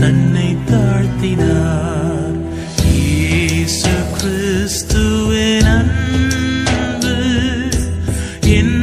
தன்னை தாழ்த்தினார். இயேசு கிறிஸ்துவின் அன்பு என்